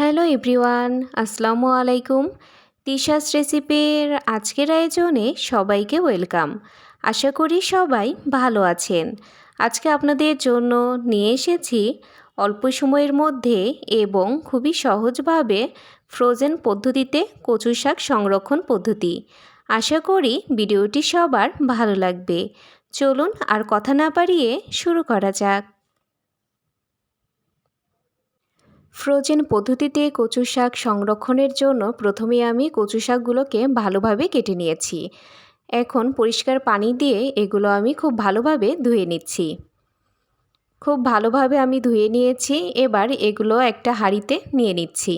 Hello everyone, আসসালামু আলাইকুম। তিশাস রেসিপির আজকের আয়োজনে সবাইকে ওয়েলকাম। আশা করি সবাই ভালো আছেন। আজকে আপনাদের জন্য নিয়ে এসেছি অল্প সময়ের মধ্যে এবং খুবই সহজভাবে ফ্রোজেন পদ্ধতিতে কচু শাক সংরক্ষণ পদ্ধতি। আশা করি ভিডিওটি সবার ভালো লাগবে। চলুন আর কথা না বাড়িয়ে শুরু করা যাক। ফ্রোজেন পদ্ধতিতে কচু শাক সংরক্ষণের জন্য প্রথমে আমি কচু শাকগুলোকে ভালোভাবে কেটে নিয়েছি। এখন পরিষ্কার পানি দিয়ে এগুলো আমি খুব ভালোভাবে ধুয়ে নিচ্ছি। খুব ভালোভাবে আমি ধুয়ে নিয়েছি, এবার এগুলো একটা হাঁড়িতে নিয়ে নিচ্ছি।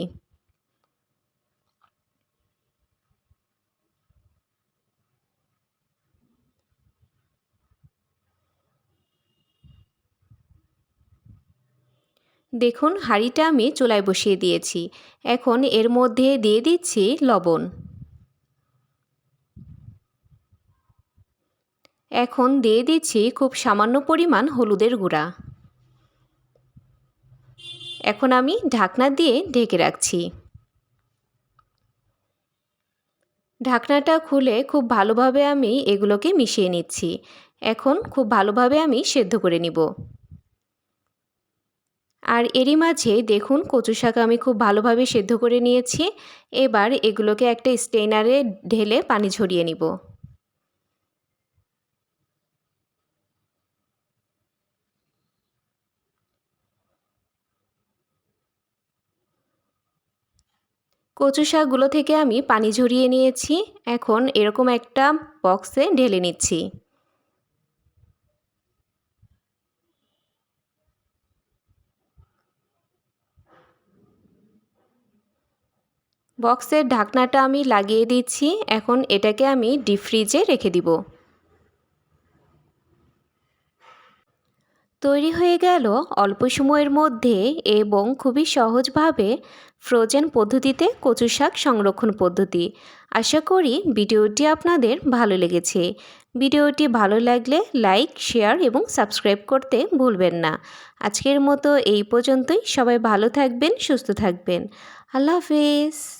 দেখুন, হাঁড়িটা আমি চুলায় বসিয়ে দিয়েছি। এখন এর মধ্যে দিয়ে দিচ্ছি লবণ। এখন দিয়ে দিচ্ছি খুব সামান্য পরিমাণ হলুদের গুঁড়া। এখন আমি ঢাকনা দিয়ে ঢেকে রাখছি। ঢাকনাটা খুলে খুব ভালোভাবে আমি এগুলোকে মিশিয়ে নিচ্ছি। এখন খুব ভালোভাবে আমি সেদ্ধ করে নিব। আর এরই মাঝে দেখুন কচু শাক আমি খুব ভালোভাবে সেদ্ধ করে নিয়েছি। এবার এগুলোকে একটা স্টেনারে ঢেলে পানি ঝরিয়ে নিব। কচু শাকগুলো থেকে আমি পানি ঝরিয়ে নিয়েছি। এখন এরকম একটা বক্সে ঢেলে নিচ্ছি। বক্সের ঢাকনাটা আমি লাগিয়ে দিচ্ছি। এখন এটাকে আমি ডিপ ফ্রিজে রেখে দিব। তৈরি হয়ে গেল অল্প সময়ের মধ্যে এবং খুবই সহজভাবে ফ্রোজেন পদ্ধতিতে কচু শাক সংরক্ষণ পদ্ধতি। আশা করি ভিডিওটি আপনাদের ভালো লেগেছে। ভিডিওটি ভালো লাগলে লাইক, শেয়ার এবং সাবস্ক্রাইব করতে ভুলবেন না। আজকের মতো এই পর্যন্তই। সবাই ভালো থাকবেন, সুস্থ থাকবেন। আল্লাহ হাফিজ।